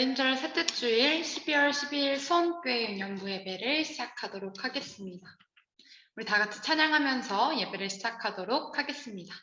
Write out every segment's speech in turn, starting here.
열인절 셋째 주일 12월 12일 수원교회 영부 예배를 시작하도록 하겠습니다. 우리 다 같이 찬양하면서 예배를 시작하도록 하겠습니다.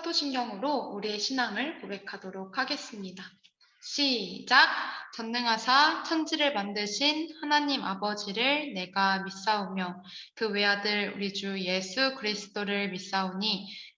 사도신경으로 우리의 신앙을 고백하도록 하겠습니다. 시작! 전능하사 천지를 만드신 하나님 아버지를 내가 믿사오며 그 외아들 우리 주 예수 그리스도를 믿사오니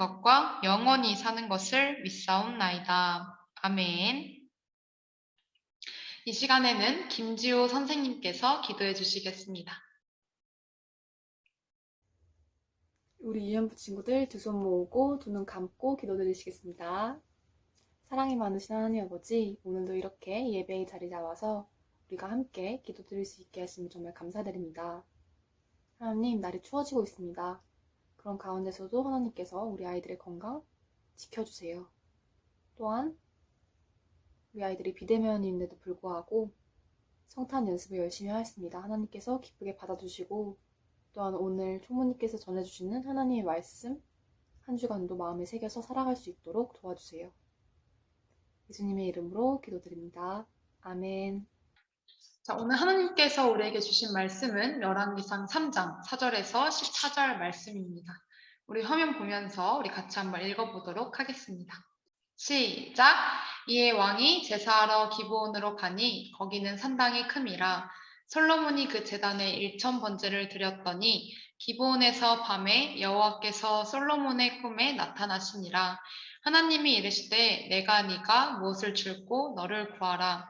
것과 영원히 사는 것을 믿사옵나이다. 아멘. 이 시간에는 김지호 선생님께서 기도해 주시겠습니다. 우리 유연부 친구들 두 손 모으고 두 눈 감고 기도드리시겠습니다. 사랑이 많으신 하나님 아버지, 오늘도 이렇게 예배의 자리 잡아서 우리가 함께 기도드릴 수 있게 하시니 정말 감사드립니다. 하나님, 날이 추워지고 있습니다. 그런 가운데서도 하나님께서 우리 아이들의 건강 지켜주세요. 또한 우리 아이들이 비대면인데도 불구하고 성탄 연습을 열심히 하였습니다. 하나님께서 기쁘게 받아주시고 또한 오늘 총무님께서 전해주시는 하나님의 말씀 한 주간도 마음에 새겨서 살아갈 수 있도록 도와주세요. 예수님의 이름으로 기도드립니다. 아멘. 자, 오늘 하나님께서 우리에게 주신 말씀은 열왕기상 3장 4절에서 14절 말씀입니다. 우리 화면 보면서 우리 같이 한번 읽어보도록 하겠습니다. 시작! 이에 왕이 제사하러 기브온으로 가니 거기는 산당이 큼이라 솔로몬이 그 제단에 일천 번제를 드렸더니 기브온에서 밤에 여호와께서 솔로몬의 꿈에 나타나시니라 하나님이 이르시되 내가 네가 무엇을 줄고 너를 구하라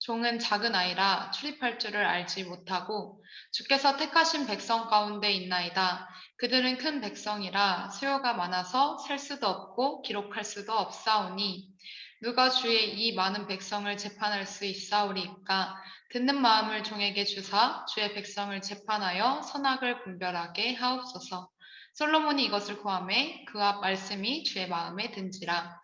종은 작은 아이라 출입할 줄을 알지 못하고 주께서 택하신 백성 가운데 있나이다. 그들은 큰 백성이라 수요가 많아서 셀 수도 없고 기록할 수도 없사오니 누가 주의 이 많은 백성을 재판할 수 있사오리이까 듣는 마음을 종에게 주사 주의 백성을 재판하여 선악을 분별하게 하옵소서. 솔로몬이 이것을 구하매 그와 말씀이 주의 마음에 든지라.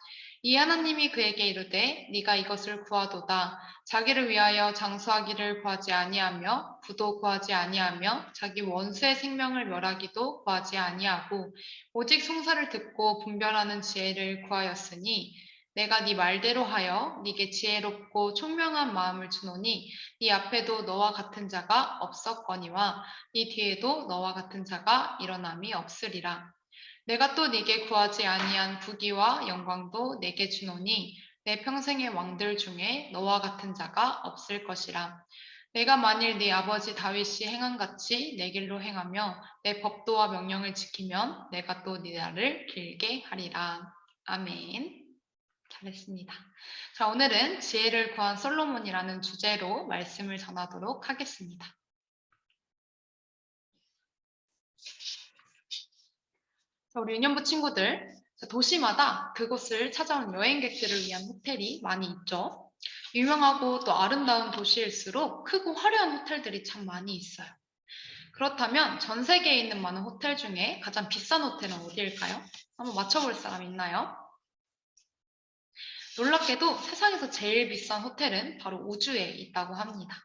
이 하나님이 그에게 이르되 네가 이것을 구하도다. 자기를 위하여 장수하기를 구하지 아니하며 부도 구하지 아니하며 자기 원수의 생명을 멸하기도 구하지 아니하고 오직 송사를 듣고 분별하는 지혜를 구하였으니 내가 네 말대로 하여 네게 지혜롭고 총명한 마음을 주노니 네 앞에도 너와 같은 자가 없었거니와 네 뒤에도 너와 같은 자가 일어남이 없으리라. 내가 또 네게 구하지 아니한 부귀와 영광도 내게 주노니 내 평생의 왕들 중에 너와 같은 자가 없을 것이라. 내가 만일 네 아버지 다윗이 행한 같이 내 길로 행하며 내 법도와 명령을 지키면 내가 또 네 날을 길게 하리라. 아멘. 잘했습니다. 자, 오늘은 지혜를 구한 솔로몬이라는 주제로 말씀을 전하도록 하겠습니다. 우리 유년부 친구들, 자, 도시마다 그곳을 찾아온 여행객들을 위한 호텔이 많이 있죠. 유명하고 또 아름다운 도시일수록 크고 화려한 호텔들이 참 많이 있어요. 그렇다면 전 세계에 있는 많은 호텔 중에 가장 비싼 호텔은 어디일까요? 한번 맞춰볼 사람 있나요? 놀랍게도 세상에서 제일 비싼 호텔은 바로 우주에 있다고 합니다.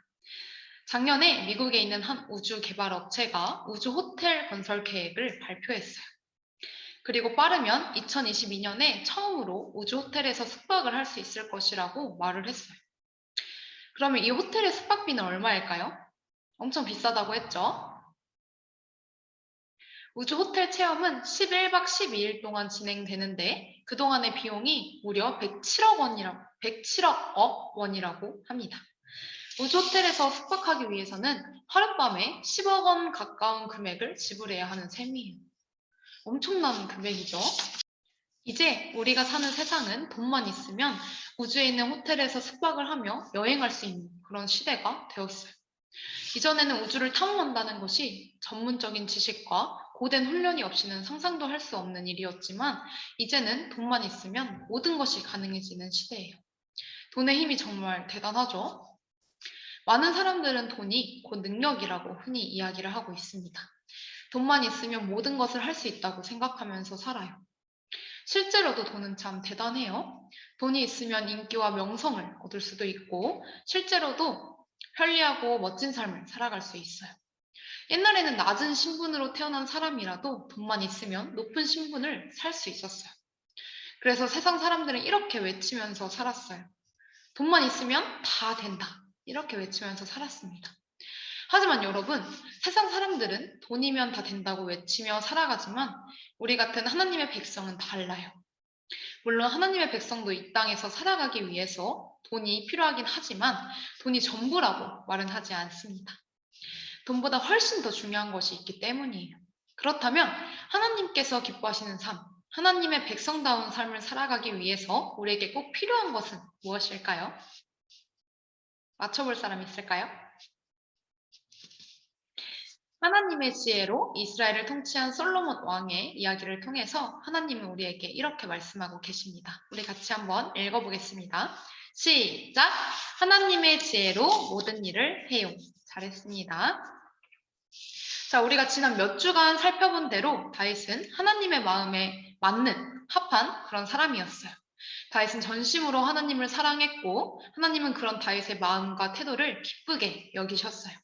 작년에 미국에 있는 한 우주 개발 업체가 우주 호텔 건설 계획을 발표했어요. 그리고 빠르면 2022년에 처음으로 우주 호텔에서 숙박을 할 수 있을 것이라고 말을 했어요. 그러면 이 호텔의 숙박비는 얼마일까요? 엄청 비싸다고 했죠? 우주 호텔 체험은 11박 12일 동안 진행되는데 그동안의 비용이 무려 107억 원이라고 107억 원이라고 합니다. 우주 호텔에서 숙박하기 위해서는 하룻밤에 10억 원 가까운 금액을 지불해야 하는 셈이에요. 엄청난 금액이죠. 이제 우리가 사는 세상은 돈만 있으면 우주에 있는 호텔에서 숙박을 하며 여행할 수 있는 그런 시대가 되었어요. 이전에는 우주를 탐험한다는 것이 전문적인 지식과 고된 훈련이 없이는 상상도 할 수 없는 일이었지만 이제는 돈만 있으면 모든 것이 가능해지는 시대예요. 돈의 힘이 정말 대단하죠. 많은 사람들은 돈이 곧 능력이라고 흔히 이야기를 하고 있습니다. 돈만 있으면 모든 것을 할 수 있다고 생각하면서 살아요. 실제로도 돈은 참 대단해요. 돈이 있으면 인기와 명성을 얻을 수도 있고 실제로도 편리하고 멋진 삶을 살아갈 수 있어요. 옛날에는 낮은 신분으로 태어난 사람이라도 돈만 있으면 높은 신분을 살 수 있었어요. 그래서 세상 사람들은 이렇게 외치면서 살았어요. 돈만 있으면 다 된다. 이렇게 외치면서 살았습니다. 하지만 여러분, 세상 사람들은 돈이면 다 된다고 외치며 살아가지만 우리 같은 하나님의 백성은 달라요. 물론 하나님의 백성도 이 땅에서 살아가기 위해서 돈이 필요하긴 하지만 돈이 전부라고 말은 하지 않습니다. 돈보다 훨씬 더 중요한 것이 있기 때문이에요. 그렇다면 하나님께서 기뻐하시는 삶, 하나님의 백성다운 삶을 살아가기 위해서 우리에게 꼭 필요한 것은 무엇일까요? 맞춰볼 사람 있을까요? 하나님의 지혜로 이스라엘을 통치한 솔로몬 왕의 이야기를 통해서 하나님은 우리에게 이렇게 말씀하고 계십니다. 우리 같이 한번 읽어보겠습니다. 시작! 하나님의 지혜로 모든 일을 해요. 잘했습니다. 자, 우리가 지난 몇 주간 살펴본 대로 다윗은 하나님의 마음에 맞는 합한 그런 사람이었어요. 다윗은 전심으로 하나님을 사랑했고 하나님은 그런 다윗의 마음과 태도를 기쁘게 여기셨어요.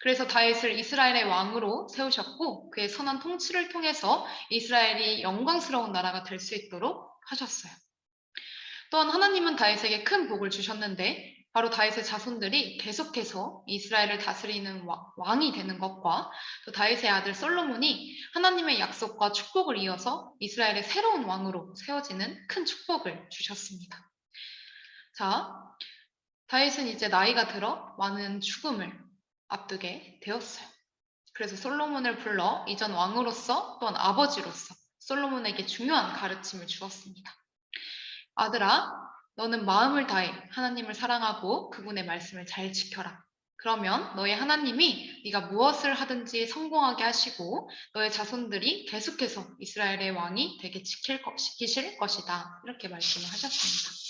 그래서 다윗을 이스라엘의 왕으로 세우셨고 그의 선한 통치를 통해서 이스라엘이 영광스러운 나라가 될 수 있도록 하셨어요. 또한 하나님은 다윗에게 큰 복을 주셨는데 바로 다윗의 자손들이 계속해서 이스라엘을 다스리는 와- 왕이 되는 것과 또 다윗의 아들 솔로몬이 하나님의 약속과 축복을 이어서 이스라엘의 새로운 왕으로 세워지는 큰 축복을 주셨습니다. 자, 다윗은 이제 나이가 들어 많은 죽음을 앞두게 되었어요. 그래서 솔로몬을 불러 이전 왕으로서 또한 아버지로서 솔로몬에게 중요한 가르침을 주었습니다. 아들아, 너는 마음을 다해 하나님을 사랑하고 그분의 말씀을 잘 지켜라. 그러면 너의 하나님이 네가 무엇을 하든지 성공하게 하시고 너의 자손들이 계속해서 이스라엘의 왕이 되게 지킬 것, 지키실 것이다. 이렇게 말씀을 하셨습니다.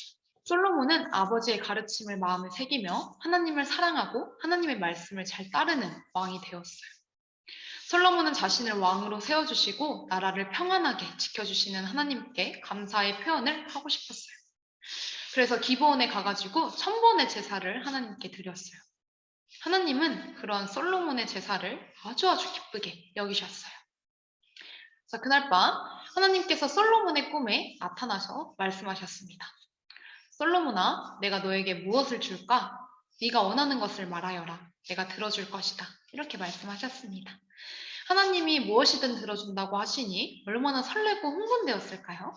솔로몬은 아버지의 가르침을 마음에 새기며 하나님을 사랑하고 하나님의 말씀을 잘 따르는 왕이 되었어요. 솔로몬은 자신을 왕으로 세워주시고 나라를 평안하게 지켜주시는 하나님께 감사의 표현을 하고 싶었어요. 그래서 기브온에 가가지고 천 번의 제사를 하나님께 드렸어요. 하나님은 그런 솔로몬의 제사를 아주 아주 기쁘게 여기셨어요. 자, 그날 밤 하나님께서 솔로몬의 꿈에 나타나셔 말씀하셨습니다. 솔로몬아, 내가 너에게 무엇을 줄까? 네가 원하는 것을 말하여라. 내가 들어줄 것이다. 이렇게 말씀하셨습니다. 하나님이 무엇이든 들어준다고 하시니 얼마나 설레고 흥분되었을까요?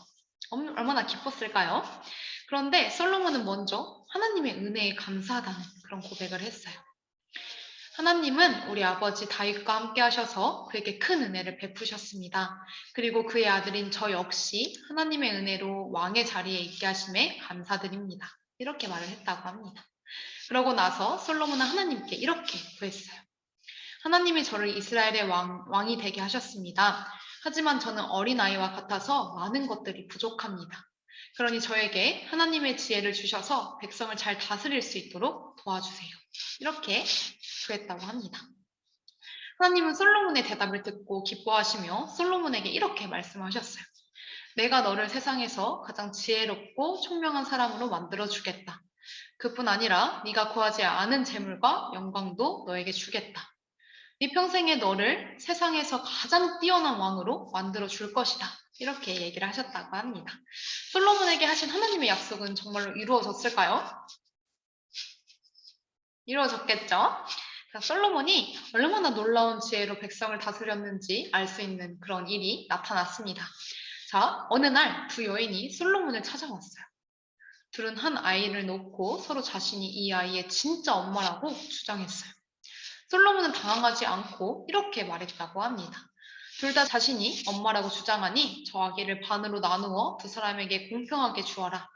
얼- 얼마나 기뻤을까요? 그런데 솔로몬은 먼저 하나님의 은혜에 감사하다는 그런 고백을 했어요. 하나님은 우리 아버지 다윗과 함께 하셔서 그에게 큰 은혜를 베푸셨습니다. 그리고 그의 아들인 저 역시 하나님의 은혜로 왕의 자리에 있게 하심에 감사드립니다. 이렇게 말을 했다고 합니다. 그러고 나서 솔로몬은 하나님께 이렇게 구했어요. 하나님이 저를 이스라엘의 왕, 왕이 되게 하셨습니다. 하지만 저는 어린아이와 같아서 많은 것들이 부족합니다. 그러니 저에게 하나님의 지혜를 주셔서 백성을 잘 다스릴 수 있도록 도와주세요. 이렇게 구했다고 합니다. 하나님은 솔로몬의 대답을 듣고 기뻐하시며 솔로몬에게 이렇게 말씀하셨어요. 내가 너를 세상에서 가장 지혜롭고 총명한 사람으로 만들어 주겠다. 그뿐 아니라 네가 구하지 않은 재물과 영광도 너에게 주겠다. 네 평생에 너를 세상에서 가장 뛰어난 왕으로 만들어 줄 것이다. 이렇게 얘기를 하셨다고 합니다. 솔로몬에게 하신 하나님의 약속은 정말로 이루어졌을까요? 이루어졌겠죠? 자, 솔로몬이 얼마나 놀라운 지혜로 백성을 다스렸는지 알 수 있는 그런 일이 나타났습니다. 자, 어느 날 두 여인이 솔로몬을 찾아왔어요. 둘은 한 아이를 놓고 서로 자신이 이 아이의 진짜 엄마라고 주장했어요. 솔로몬은 당황하지 않고 이렇게 말했다고 합니다. 둘 다 자신이 엄마라고 주장하니 저 아기를 반으로 나누어 두 사람에게 공평하게 주어라.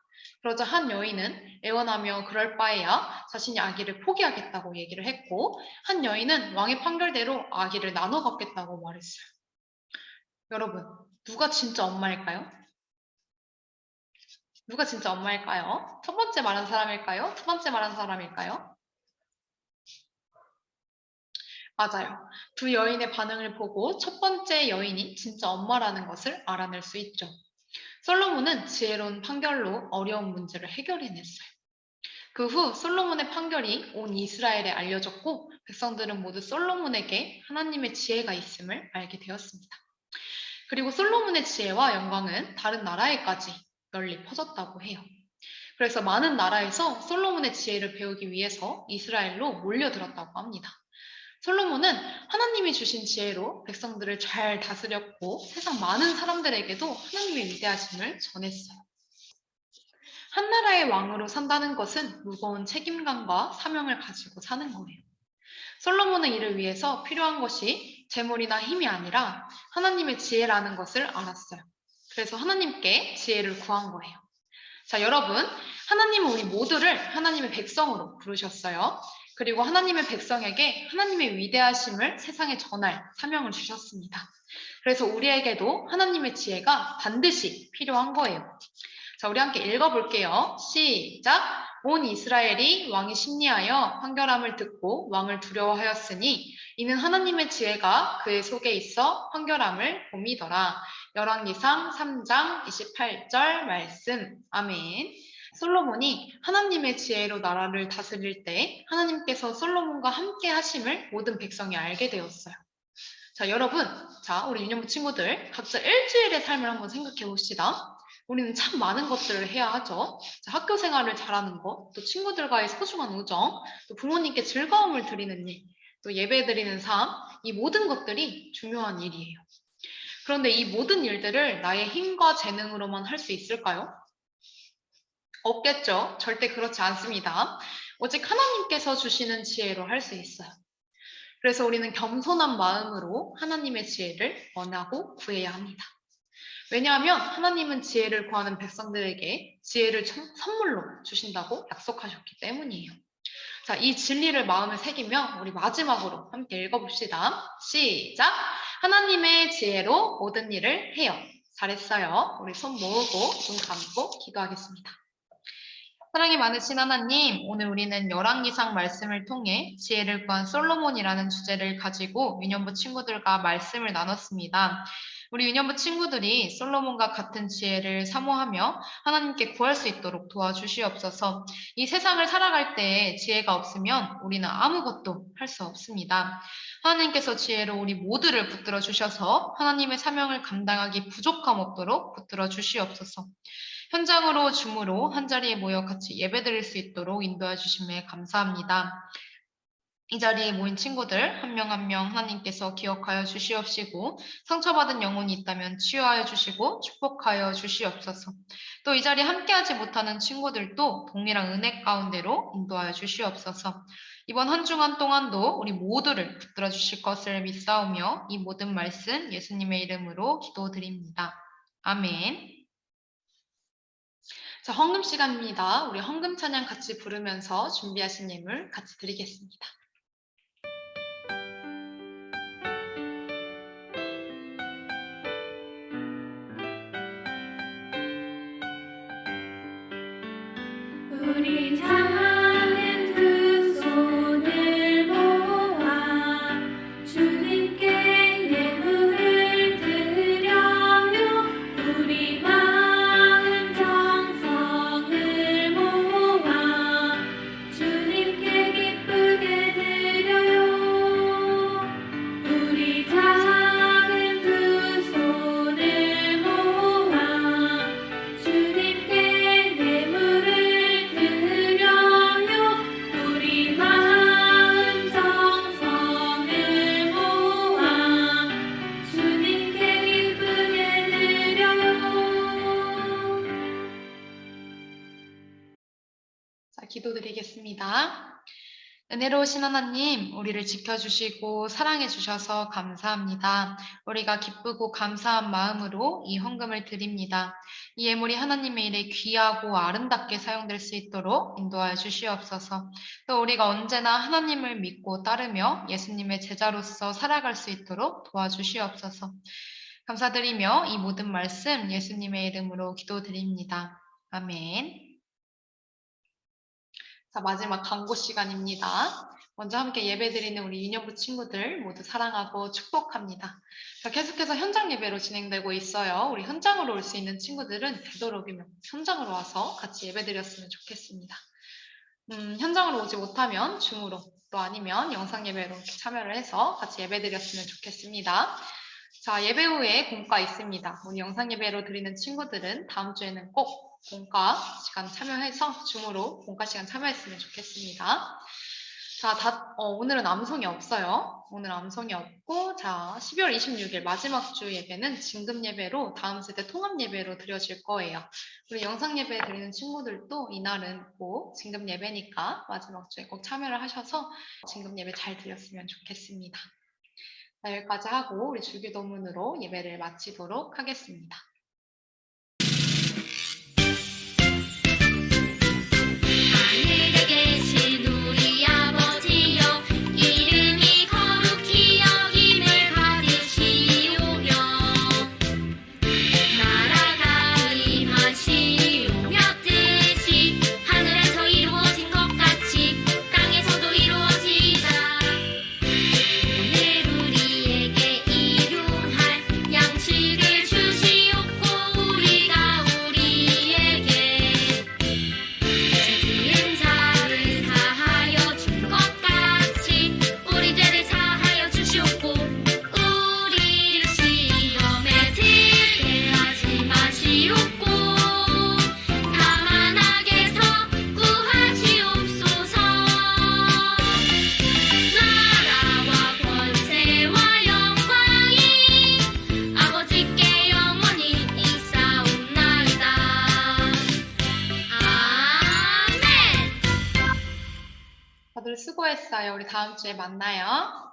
그러자 한 여인은 애원하며 그럴 바에야 자신이 아기를 포기하겠다고 얘기를 했고 한 여인은 왕의 판결대로 아기를 나눠 갖겠다고 말했어요. 여러분, 누가 진짜 엄마일까요? 누가 진짜 엄마일까요? 첫 번째 말한 사람일까요? 두 번째 말한 사람일까요? 맞아요. 두 여인의 반응을 보고 첫 번째 여인이 진짜 엄마라는 것을 알아낼 수 있죠. 솔로몬은 지혜로운 판결로 어려운 문제를 해결해냈어요. 그 후 솔로몬의 판결이 온 이스라엘에 알려졌고 백성들은 모두 솔로몬에게 하나님의 지혜가 있음을 알게 되었습니다. 그리고 솔로몬의 지혜와 영광은 다른 나라에까지 널리 퍼졌다고 해요. 그래서 많은 나라에서 솔로몬의 지혜를 배우기 위해서 이스라엘로 몰려들었다고 합니다. 솔로몬은 하나님이 주신 지혜로 백성들을 잘 다스렸고 세상 많은 사람들에게도 하나님의 위대하심을 전했어요. 한 나라의 왕으로 산다는 것은 무거운 책임감과 사명을 가지고 사는 거예요. 솔로몬은 이를 위해서 필요한 것이 재물이나 힘이 아니라 하나님의 지혜라는 것을 알았어요. 그래서 하나님께 지혜를 구한 거예요. 자, 여러분, 하나님은 우리 모두를 하나님의 백성으로 부르셨어요. 그리고 하나님의 백성에게 하나님의 위대하심을 세상에 전할 사명을 주셨습니다. 그래서 우리에게도 하나님의 지혜가 반드시 필요한 거예요. 자, 우리 함께 읽어볼게요. 시작! 온 이스라엘이 왕이 심리하여 판결함을 듣고 왕을 두려워하였으니 이는 하나님의 지혜가 그의 속에 있어 판결함을 봄이더라. 열왕기상 3장 28절 말씀. 아멘. 솔로몬이 하나님의 지혜로 나라를 다스릴 때 하나님께서 솔로몬과 함께 하심을 모든 백성이 알게 되었어요. 자, 여러분. 자, 우리 유년부 친구들 각자 일주일의 삶을 한번 생각해 봅시다. 우리는 참 많은 것들을 해야 하죠. 자, 학교 생활을 잘하는 것, 또 친구들과의 소중한 우정, 또 부모님께 즐거움을 드리는 일, 또 예배 드리는 삶, 이 모든 것들이 중요한 일이에요. 그런데 이 모든 일들을 나의 힘과 재능으로만 할 수 있을까요? 없겠죠. 절대 그렇지 않습니다. 오직 하나님께서 주시는 지혜로 할 수 있어요. 그래서 우리는 겸손한 마음으로 하나님의 지혜를 원하고 구해야 합니다. 왜냐하면 하나님은 지혜를 구하는 백성들에게 지혜를 천- 선물로 주신다고 약속하셨기 때문이에요. 자, 이 진리를 마음에 새기며 우리 마지막으로 함께 읽어봅시다. 시작! 하나님의 지혜로 모든 일을 해요. 잘했어요. 우리 손 모으고 눈 감고 기도하겠습니다. 사랑이 많으신 하나님, 오늘 우리는 열왕기상 말씀을 통해 지혜를 구한 솔로몬이라는 주제를 가지고 유년부 친구들과 말씀을 나눴습니다. 우리 유년부 친구들이 솔로몬과 같은 지혜를 사모하며 하나님께 구할 수 있도록 도와주시옵소서. 이 세상을 살아갈 때 지혜가 없으면 우리는 아무것도 할 수 없습니다. 하나님께서 지혜로 우리 모두를 붙들어 주셔서 하나님의 사명을 감당하기 부족함 없도록 붙들어 주시옵소서. 현장으로 줌으로 한 자리에 모여 같이 예배드릴 수 있도록 인도해 주심에 감사합니다. 이 자리에 모인 친구들 한명 한 명 하나님께서 기억하여 주시옵시고 상처받은 영혼이 있다면 치유하여 주시고 축복하여 주시옵소서. 또 이 자리에 함께하지 못하는 친구들도 동일한 은혜 가운데로 인도하여 주시옵소서. 이번 한 주간 동안도 우리 모두를 붙들어 주실 것을 믿사오며 이 모든 말씀 예수님의 이름으로 기도드립니다. 아멘. 자, 헌금 시간입니다. 우리 헌금 찬양 같이 부르면서 준비하신 예물 같이 드리겠습니다. 은혜로우신 하나님, 우리를 지켜주시고 사랑해주셔서 감사합니다. 우리가 기쁘고 감사한 마음으로 이 헌금을 드립니다. 이 예물이 하나님의 일에 귀하고 아름답게 사용될 수 있도록 인도하여 주시옵소서. 또 우리가 언제나 하나님을 믿고 따르며 예수님의 제자로서 살아갈 수 있도록 도와주시옵소서. 감사드리며 이 모든 말씀 예수님의 이름으로 기도드립니다. 아멘. 자, 마지막 광고 시간입니다. 먼저 함께 예배 드리는 우리 유년부 친구들 모두 사랑하고 축복합니다. 자, 계속해서 현장 예배로 진행되고 있어요. 우리 현장으로 올 수 있는 친구들은 되도록이면 현장으로 와서 같이 예배 드렸으면 좋겠습니다. 음, 현장으로 오지 못하면 줌으로 또 아니면 영상 예배로 참여를 해서 같이 예배 드렸으면 좋겠습니다. 자, 예배 후에 공과 있습니다. 오늘 영상 예배로 드리는 친구들은 다음 주에는 꼭 공과 시간 참여해서 줌으로 공과 시간 참여했으면 좋겠습니다. 자, 다, 어, 오늘은 암송이 없어요. 오늘 암송이 없고, 자, 12월 26일 마지막 주 예배는 진급 예배로 다음 세대 통합 예배로 드려질 거예요. 우리 영상 예배 드리는 친구들도 이날은 꼭 진급 예배니까 마지막 주에 꼭 참여를 하셔서 진급 예배 잘 드렸으면 좋겠습니다. 자, 여기까지 하고 우리 주기도문으로 예배를 마치도록 하겠습니다. 다음 주에 만나요.